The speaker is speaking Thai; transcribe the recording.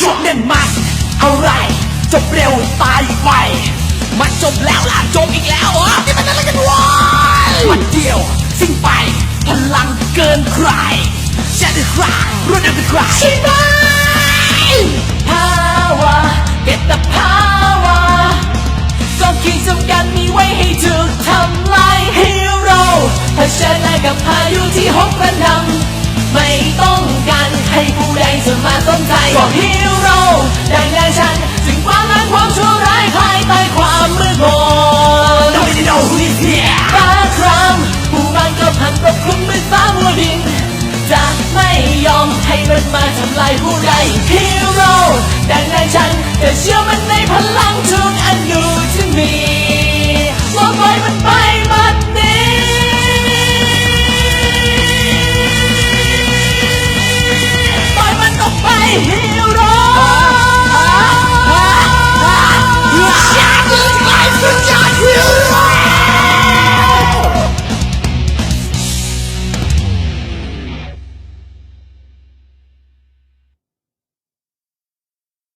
ช่วงเด่นมากอาไรจบเร็วตายไวมันจบแล้วล่ะจบอีกแล้วเหรอนี่มันอะไรกันวะมันเดียวสิ้นไปพลังเกินใครฉันคือใครรู้นักเป็นใครใช่ไห ผู้ใดจะมาต้นใจก็ฮีโร่ดังนั้นฉันจึงความรักความชั่วร้ายภายใต้ความมืดมน Nobody know who is here ปาครามผู้บังก็พันปกคลุมด้วยฟ้ามัวดิน จะไม่ยอมให้มันมาทำลายผู้ใดฮีโร่